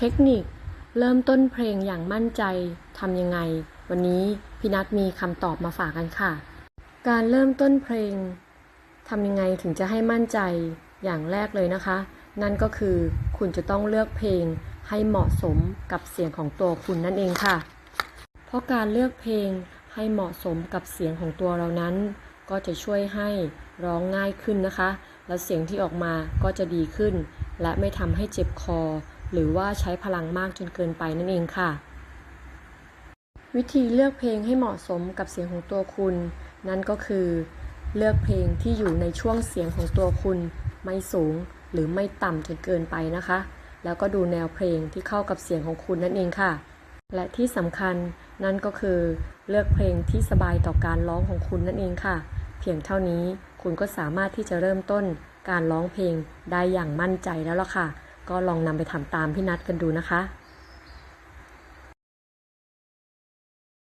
เทคนิค เริ่มต้นเพลงอย่างมั่นใจทำยังไง วันนี้พี่นัทมีคำตอบมาฝากกันค่ะ การเริ่มต้นเพลงทำยังไงถึงจะให้มั่นใจอย่างแรกเลยนะคะ นั่นก็คือคุณจะต้องเลือกเพลงให้เหมาะสมกับเสียงของตัวคุณนั่นเองค่ะ เพราะการเลือกเพลงให้เหมาะสมกับเสียงของตัวเรานั้น ก็จะช่วยให้ร้องง่ายขึ้นนะคะ และเสียงที่ออกมาก็จะดีขึ้น และไม่ทำให้เจ็บคอ หรือว่าใช้พลังมากจนเกินไปนั่นเองค่ะ วิธีเลือกเพลงให้เหมาะสมกับเสียงของตัวคุณ นั่นก็คือ เลือกเพลงที่อยู่ในช่วงเสียงของตัวคุณ ไม่สูงหรือไม่ต่ำจนเกินไปนะคะ แล้วก็ดูแนวเพลงที่เข้ากับเสียงของคุณนั่นเองค่ะ และที่สำคัญนั่นก็คือเลือกเพลงที่สบายต่อการร้องของคุณนั่นเองค่ะ เพียงเท่านี้คุณก็สามารถที่จะเริ่มต้นการร้องเพลงได้อย่างมั่นใจแล้วล่ะค่ะ ก็ลองนำไปทำตามพี่นัดกันดูนะคะ